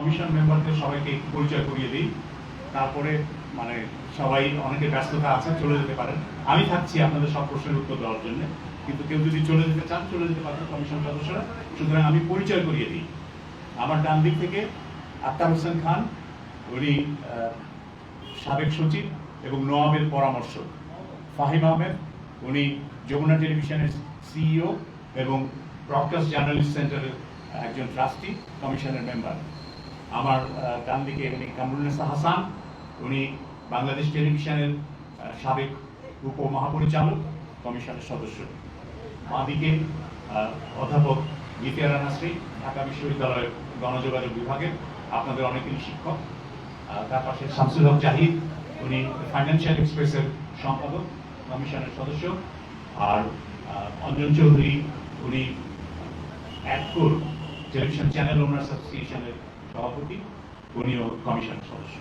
Commission মেম্বারদের সবাইকে একটু পরিচয় করিয়ে দিই। তারপরে মানে সবাই অনেকে ব্যস্ততা আছে, চলে যেতে পারেন। আমি থাকছি আপনাদের সব প্রশ্নের উত্তর দেওয়ার জন্য। কিন্তু কেউ যদি চলে যেতে চান, চলে যেতে পারেন কমিশন সদস্যরা। সুতরাং আমি পরিচয় করিয়ে দিই। আমার ডান দিক থেকে আক্তার হোসেন খান, উনি সাবেক সচিব এবং নোয়াবের পরামর্শ ফাহিম আহমেদ, উনি যমুনা টেলিভিশনের সিইও এবং ব্রডকাস্ট জার্নালিস্ট সেন্টারের একজন ট্রাস্টি কমিশনের মেম্বার। আমার ডান দিকে উনি কামরুন্নেসা হাসান, উনি বাংলাদেশ টেলিভিশনের সাবেক উপমহাপরিচালক, কমিশনের সদস্য। বাঁদিকে অধ্যাপক গীতিয়ারা নাসরি, ঢাকা বিশ্ববিদ্যালয়ের গণযোগাযোগ বিভাগের, আপনাদের অনেকেরই শিক্ষক। তার পাশে শামসুল হক জাহিদ, উনি ফাইন্যান্সিয়াল এক্সপ্রেসের সম্পাদক, কমিশনের সদস্য। আর অঞ্জন চৌধুরী, উনি অ্যাডকোর টেলিভিশন চ্যানেল ওনার্স অ্যাসোসিয়েশনের সভাপতি উনিও কমিশন সদস্য।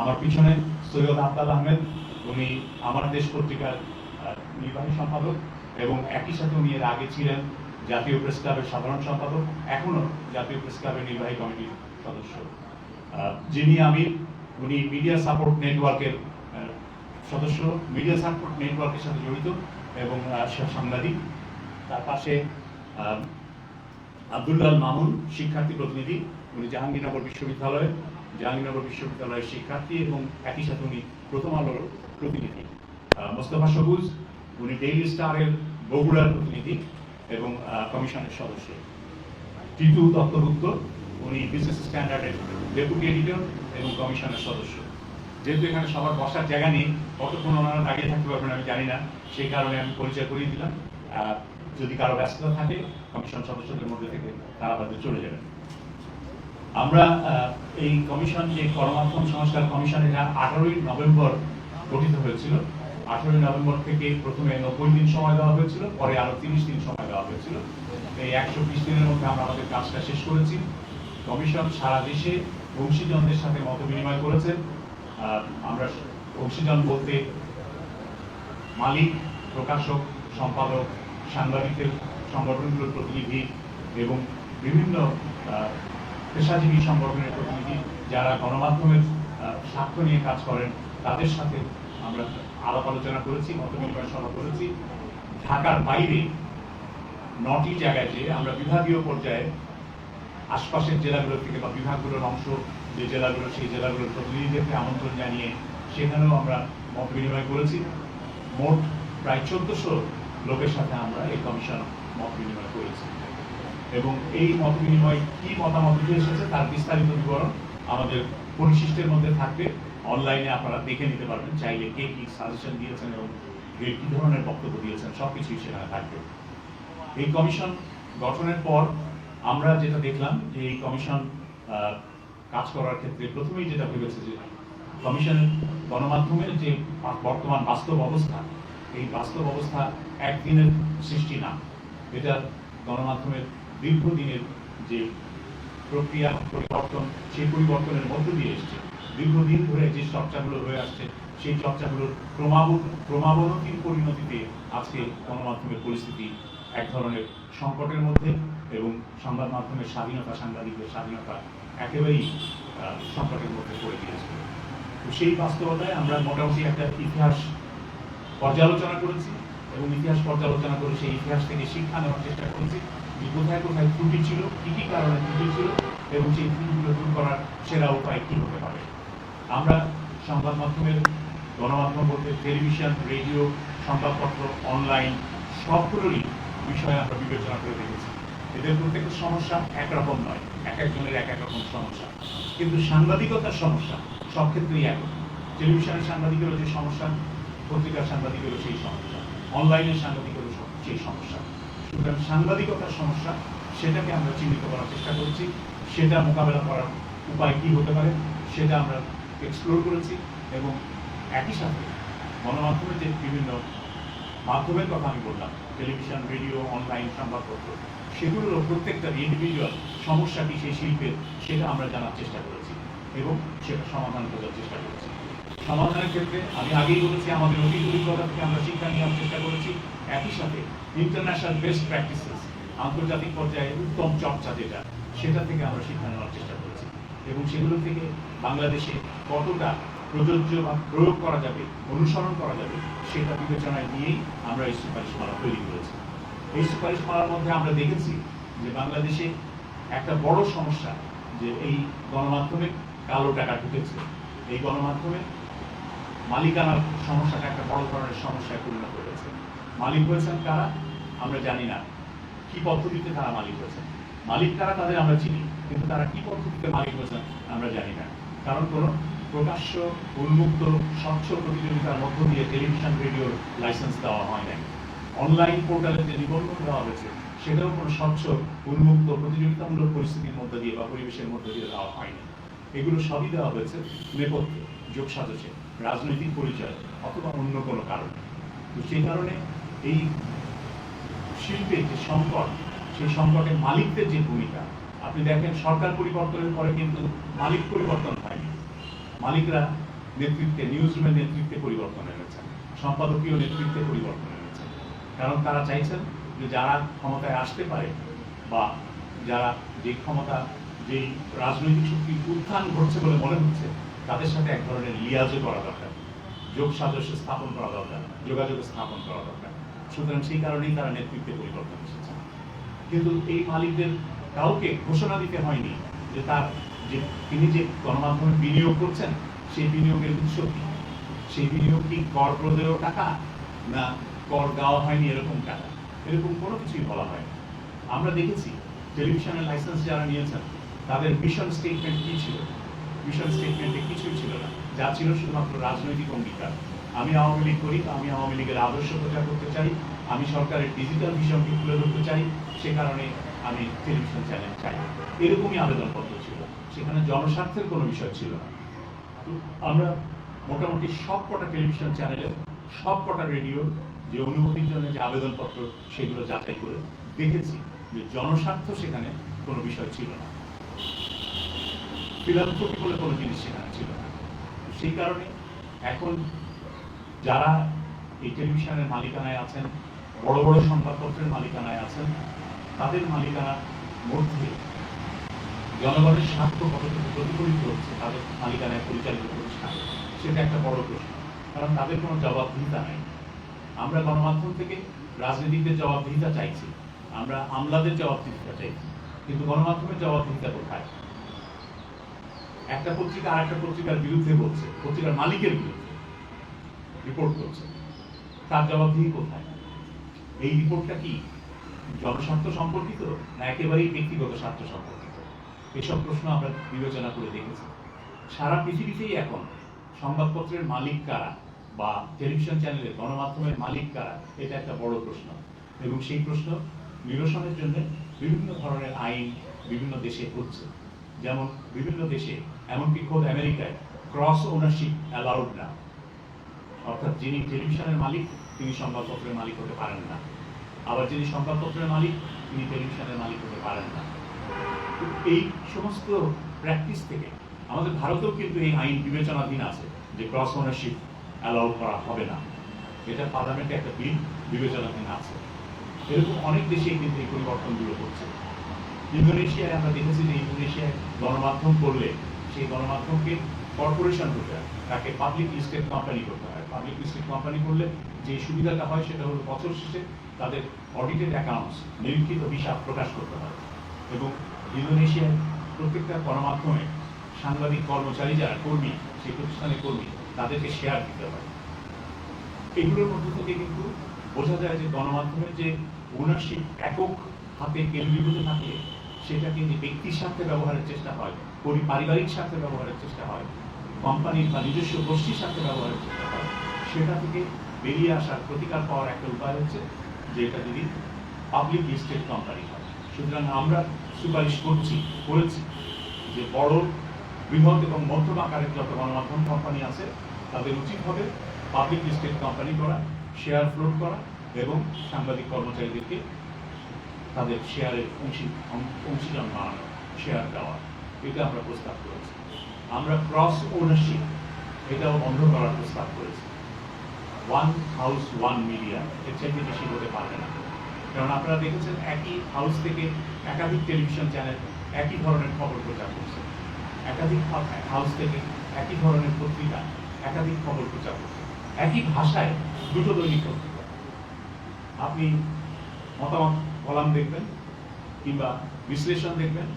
আমার পিছনে সৈয়দ আফতাল আহমেদ উনি আমার দেশ পত্রিকার নির্বাহী সম্পাদক এবং একই সাথে উনি এর আগে ছিলেন জাতীয় প্রেস ক্লাবের সাধারণ সম্পাদক এখনও জাতীয় প্রেস ক্লাবের নির্বাহী কমিটির সদস্য। যিনি আমি উনি মিডিয়া সাপোর্ট নেটওয়ার্কের সদস্য মিডিয়া সাপোর্ট নেটওয়ার্কের সাথে জড়িত এবং সাংবাদিক। তার পাশে আহ, আব্দুল্লাহ মামুন শিক্ষার্থী প্রতিনিধি। উনি জাহাঙ্গীরনগর বিশ্ববিদ্যালয় জাহাঙ্গীরনগর বিশ্ববিদ্যালয়ের শিক্ষার্থী এবং একই সাথে উনি প্রথম আলোর প্রতিনিধি। মোস্তফা সবুজ, উনি ডেইলি স্টারের বগুড়ার প্রতিনিধি এবং কমিশনের সদস্য। টিটু দত্তগুপ্ত উনি বিজনেস স্ট্যান্ডার্ডের ডেপুটি এডিটর এবং কমিশনের সদস্য। যেহেতু এখানে সবার বসার জায়গা নেই, কতক্ষণ ওনারা দাঁড়িয়ে থাকতে পারবেন আমি জানি না সেই কারণে আমি পরিচয় করিয়ে দিলাম। যদি কারও ব্যস্ততা থাকে, কমিশন সদস্যদের মধ্যে থেকে তারা হয়তো চলে যাবেন। আমরা এই কমিশন যে গণমাধ্যম সংস্কার কমিশন এটা আঠারোই নভেম্বর গঠিত হয়েছিল। আঠারোই নভেম্বর থেকে প্রথমে নব্বই দিন সময় দেওয়া হয়েছিল, পরে আরও তিরিশ দিন সময় দেওয়া হয়েছিল। এই একশো বিশ দিনের মধ্যে আমরা আমাদের কাজটা শেষ করেছি। কমিশন সারা দেশে অংশীজনদের সাথে মত বিনিময় করেছেন আমরা অংশীজন বলতে মালিক, প্রকাশক, সম্পাদক, সাংবাদিকের সংগঠনগুলোর প্রতিনিধি এবং বিভিন্ন পেশাজীবী সংগঠনের প্রতিনিধি যারা গণমাধ্যমের স্বার্থ নিয়ে কাজ করেন, তাদের সাথে আমরা আলাপ আলোচনা করেছি মত বিনিময় সভা করেছি। ঢাকার বাইরে নটি জায়গায় যে আমরা বিভাগীয় পর্যায়ে আশপাশের জেলাগুলো থেকে বা বিভাগগুলোর অংশ, যে জেলাগুলো, সেই জেলাগুলোর প্রতিনিধিদেরকে আমন্ত্রণ জানিয়ে সেখানেও আমরা মত বিনিময় করেছি। মোট প্রায় চোদ্দশো লোকের সাথে আমরা এই কমিশন মত বিনিময় করেছি। এবং এই মত বিনিময় কি মতামত উঠে এসেছে তার বিস্তারিত বিবরণ আমাদের পরিশিষ্টের মধ্যে থাকবে। অনলাইনে আপনারা দেখে নিতে পারবেন চাইলে কে কি সাজেশন দিয়েছেন এবং কে কি ধরনের বক্তব্য দিয়েছেন, সবকিছুই সেখানে থাকবে। এই কমিশন গঠনের পর আমরা যেটা দেখলাম যে এই কমিশন কাজ করার ক্ষেত্রে প্রথমেই যেটা ভেবেছে যে কমিশনের গণমাধ্যমের যে বর্তমান বাস্তব অবস্থা, এই বাস্তব অবস্থা একদিনের সৃষ্টি না। এটা গণমাধ্যমের দীর্ঘদিনের যে প্রক্রিয়া, পরিবর্তন, সেই পরিবর্তনের মধ্য দিয়ে এসছে। দীর্ঘদিন ধরে যে চর্চাগুলো হয়ে আসছে, সেই চর্চাগুলোর ক্রমাব, ক্রমাবনতির পরিণতিতে আজকে গণমাধ্যমের পরিস্থিতি এক ধরনের সংকটের মধ্যে এবং সংবাদ মাধ্যমের স্বাধীনতা, সাংবাদিকদের স্বাধীনতা একেবারেই সংকটের মধ্যে পড়ে গিয়েছে। তো সেই বাস্তবতায় আমরা মোটামুটি একটা ইতিহাস পর্যালোচনা করেছি এবং ইতিহাস পর্যালোচনা করে সেই ইতিহাস থেকে শিক্ষা নেওয়ার চেষ্টা করেছি। যে কোথায় কোথায় ত্রুটি ছিল, কি কি কারণে ত্রুটি ছিল এবং সেই ত্রুটিগুলো দূর করার সেরা উপায় কি হতে পারে? আমরা সংবাদ মাধ্যমের গণমাধ্যম বলতে টেলিভিশন, রেডিও, সংবাদপত্র, অনলাইন সবগুলোরই বিষয়ে আমরা বিবেচনা করে দেখেছি। এদের প্রত্যেকের সমস্যা একরকম নয়, এক একজনের এক এক রকম সমস্যা। কিন্তু সাংবাদিকতার সমস্যা সব ক্ষেত্রেই এক টেলিভিশনের সাংবাদিকেরও যে সমস্যা, পত্রিকার সাংবাদিকেরও সেই সমস্যা। অনলাইনের সাংবাদিকেরও সব- সেই সমস্যা। সুতরাং সাংবাদিকতার সমস্যা, সেটাকে আমরা চিহ্নিত করার চেষ্টা করছি। সেটা মোকাবেলা করার উপায় কী হতে পারে, সেটা আমরা এক্সপ্লোর করেছি এবং একই সাথে গণমাধ্যমের যে বিভিন্ন মাধ্যমের কথা আমি বললাম, টেলিভিশন রেডিও অনলাইন সংবাদপত্র সেগুলোর প্রত্যেকটা ইন্ডিভিজুয়াল সমস্যা কি সেই শিল্পের, সেটা আমরা জানার চেষ্টা করেছি এবং সেটা সমাধান করার চেষ্টা করেছি। সমাধানের ক্ষেত্রে আমি আগেই বলেছি, আমাদের অতীত অভিজ্ঞতা থেকে আমরা শিক্ষা নেওয়ার চেষ্টা করেছি। একই সাথে ইন্টারন্যাশনাল বেস্ট প্র্যাকটিসেস আন্তর্জাতিক পর্যায়ে উত্তম চর্চা যেটা, সেটা থেকে আমরা শিক্ষা নেওয়ার চেষ্টা করেছি। এবং সেগুলো থেকে বাংলাদেশে কতটা প্রযোজ্য বা প্রয়োগ করা যাবে, অনুসরণ করা যাবে, সেটা বিবেচনায় নিয়েই আমরা এই সুপারিশমালা তৈরি করেছি। এই সুপারিশমালার মধ্যে আমরা দেখেছি যে বাংলাদেশে একটা বড় সমস্যা যে এই গণমাধ্যমে কালো টাকা ঢুকেছে। এই গণমাধ্যমে মালিকানার সমস্যাটা একটা বড় ধরনের সমস্যায় পরিণত হয়েছে। মালিক হয়েছেন কারা? আমরা জানি না। কি পদ্ধতিতে তারা মালিক হয়েছেন? মালিক কারা তাদের আমরা চিনি, কিন্তু তারা কি পদ্ধতিতে মালিক হয়েছেন আমরা জানি না। কারণ কোনো প্রকাশ্য, উন্মুক্ত, স্বচ্ছ প্রতিযোগিতার মধ্য দিয়ে টেলিভিশন, রেডিওর লাইসেন্স দেওয়া হয় নাই। অনলাইন পোর্টালে যে নিবন্ধন দেওয়া হয়েছে, সেটাও কোনো স্বচ্ছ, উন্মুক্ত প্রতিযোগিতামূলক পরিস্থিতির মধ্যে দিয়ে বা পরিবেশের মধ্যে দিয়ে দেওয়া হয়নি এগুলো সবই দেওয়া হয়েছে নেপথ্যে যোগ সাজসে রাজনৈতিক পরিচয়, অথবা অন্য কোনো কারণে। তো সেই কারণে এই শিল্পের যে সংকট, সেই সংকটে মালিকদের যে ভূমিকা, আপনি দেখেন সরকার পরিবর্তনের পরে কিন্তু মালিক পরিবর্তন হয়নি। মালিকরা নেতৃত্বে নিউজ রুমের নেতৃত্বে পরিবর্তন এনেছেন, সম্পাদকীয় নেতৃত্বে পরিবর্তন এনেছেন। কারণ তারা চাইছেন যে যারা ক্ষমতায় আসতে পারে বা যারা যে ক্ষমতা যেই রাজনৈতিক শক্তির উত্থান ঘটছে বলে মনে হচ্ছে, তাদের সাথে এক ধরনের লিয়াজও করা দরকার যোগ সাদস্য স্থাপন করা দরকার যোগাযোগ স্থাপন করা দরকার সুতরাং সেই কারণেই তারা নেতৃত্বে পরিবর্তন এসেছে। কিন্তু এই মালিকদের কাউকে ঘোষণা দিতে হয়নি যে তার যে তিনি যে গণমাধ্যমে বিনিয়োগ করছেন, সেই বিনিয়োগের উৎস কি? সেই বিনিয়োগ কি কর প্রদেয় টাকা না কর দেওয়া হয়নি এরকম টাকা? এরকম কোনো কিছুই বলা হয় আমরা দেখেছি, টেলিভিশনের লাইসেন্স যারা নিয়েছেন তাদের মিশন স্টেটমেন্ট কি ছিল? মিশন স্টেটমেন্টে কিছুই ছিল না। যা ছিল শুধুমাত্র রাজনৈতিক অঙ্গীকার। আমি আওয়ামী লীগ করি, আমি আওয়ামী লীগের আদর্শ প্রচার করতে চাই, আমি সরকারের ডিজিটাল ভিশনকে তুলে ধরতে চাই, সে কারণে আমি টেলিভিশন চ্যানেল চাই। এরকমই আবেদনপত্র ছিল। সেখানে জনস্বার্থের কোনো বিষয় ছিল না। আমরা মোটামুটি সব কটা টেলিভিশন চ্যানেলের সব কটা রেডিও যে অনুমতির জন্য যে আবেদনপত্র, সেগুলো যাচাই করে দেখেছি যে জনস্বার্থ সেখানে কোনো বিষয় ছিল না। ফিলান্থ্রপি বলে কোনো জিনিস সেখানে ছিল না। সেই কারণে এখন যারা এই টেলিভিশনের মালিকানায় আছেন, বড় বড় সংবাদপত্রের মালিকানায় আছেন, তাদের মালিকানার মধ্যে জনগণের স্বার্থ কতটুকু প্রতিফলিত হচ্ছে, তাদের মালিকানায় পরিচালিত প্রতিষ্ঠান সেটা একটা বড় প্রশ্ন। কারণ তাদের কোনো জবাবদিহিতা নেই। আমরা গণমাধ্যম থেকে রাজনীতিকদের জবাবদিহিতা চাইছি, আমরা আমলাদের জবাবদিহিতা চাইছি, কিন্তু গণমাধ্যমের জবাবদিহিতা কোথায়? একটা পত্রিকা আর একটা পত্রিকার বিরুদ্ধে বলছে, পত্রিকার মালিকের বিরুদ্ধে রিপোর্ট করছে। তার জবাবদিহি কোথায়? এই রিপোর্টটা কি জনস্বার্থ সম্পর্কিত না একেবারেই ব্যক্তিগত স্বার্থ সম্পর্কিত? এসব প্রশ্ন আমরা বিবেচনা করে দেখেছি। সারা পৃথিবীতেই এখন সংবাদপত্রের মালিক কারা বা টেলিভিশন চ্যানেলের গণমাধ্যমের মালিক কারা, এটা একটা বড় প্রশ্ন। এবং সেই প্রশ্ন নিরসনের জন্য বিভিন্ন ধরনের আইন বিভিন্ন দেশে হচ্ছে। যেমন বিভিন্ন দেশে এমনকি খোদ আমেরিকায় ক্রস ওনারশিপ অ্যালাউড না। অর্থাৎ যিনি টেলিভিশনের মালিক, তিনি সংবাদপত্রের মালিক হতে পারেন না। আবার যিনি সংবাদপত্রের মালিক, তিনি টেলিভিশনের মালিক হতে পারেন না। এই সমস্ত প্র্যাকটিস থেকে আমাদের ভারতেও কিন্তু এই আইন বিবেচনাধীন আছে যে ক্রস ওনারশিপ অ্যালাউ করা হবে না। এটা পার্লামেন্টে একটা বিল বিবেচনাধীন আছে। এরকম অনেক দেশেই কিন্তু এই পরিবর্তনগুলো হচ্ছে। ইন্দোনেশিয়ায় আমরা দেখেছি যে ইন্দোনেশিয়ায় গণমাধ্যম করলে সেই গণমাধ্যমকে কর্পোরেশন করতে হয়। তাকে পাবলিক লিস্টেড কোম্পানি করতে হয়। পাবলিক লিস্টেড কোম্পানি করলে যে সুবিধাটা হয় সেটা হলো বছর শেষে তাদের অডিটেড অ্যাকাউন্টস নিরীক্ষিত হিসাব প্রকাশ করতে হয়। এবং ইন্দোনেশিয়ার প্রত্যেকটা গণমাধ্যমে সাংবাদিক কর্মচারী যারা, কর্মী, সেই প্রতিষ্ঠানের কর্মী, তাদেরকে শেয়ার দিতে হয়। এগুলোর মধ্য থেকে কিন্তু বোঝা যায় যে গণমাধ্যমের যে ওনারশিপ একক হাতে কেন্দ্রীভূত থাকে সেটাকে যে ব্যক্তির স্বার্থে ব্যবহারের চেষ্টা হয় পারিবারিক স্বার্থে ব্যবহারের চেষ্টা হয়, কোম্পানির বা নিজস্ব গোষ্ঠীর স্বার্থে ব্যবহারের চেষ্টা হয়, সেটা থেকে বেরিয়ে আসার প্রতিকার পাওয়ার একটা উপায় হচ্ছে যে এটা যদি পাবলিক লিস্টেড কোম্পানি হয়। সুতরাং আমরা সুপারিশ করছি, করেছি যে বড়, বৃহৎ এবং মধ্যম আকারের যত গণমাধ্যম কোম্পানি আছে, তাদের উচিত হবে পাবলিক লিস্টেড কোম্পানি করা শেয়ার ফ্লোট করা এবং সাংবাদিক কর্মচারীদেরকে তাদের শেয়ারের অংশী অংশীদার বাড়ানো শেয়ার দেওয়া। এটা আমরা প্রস্তাব করেছি। আমরা ক্রস ওনারশিপ এটাও বন্ধ করার প্রস্তাব করেছি। ওয়ান হাউস ওয়ান মিডিয়া এর চাইতে বেশি হতে পারবে না। কারণ আপনারা দেখেছেন একই হাউস থেকে একাধিক টেলিভিশন চ্যানেল একই ধরনের খবর প্রচার করছে। একাধিক হাউস থেকে একই ধরনের পত্রিকা একাধিক খবর প্রচার করছে। একই ভাষায় দুটো দৈনিক পত্রিকা। আপনি মতামত, কলাম দেখবেন কিংবা বিশ্লেষণ দেখবেন।